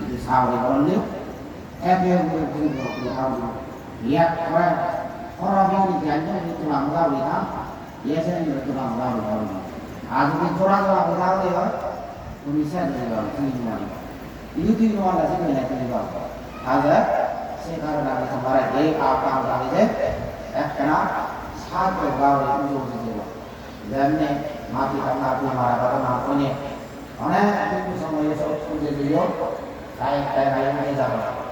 দে তো আত্মীয় স্বজন তুমি itu সাহায্য করলে একে মধ্যে বলতে হবে ইয়া করে orang yang dijanjikan itu tulang gawe kan biasanya itu tulang gawe gawe আজ যদি tulang gawe gawe ya Indonesia dari gawe semua itu di luar dari sini ya dari gawe ada sekarang dari kemarin eh apa gawe deh eh kena satu gawe itu di যেমনি মাটি কান্না আপনি মারা কথা না অনেক কিছু সময় এসব খুঁজে 来来来 em?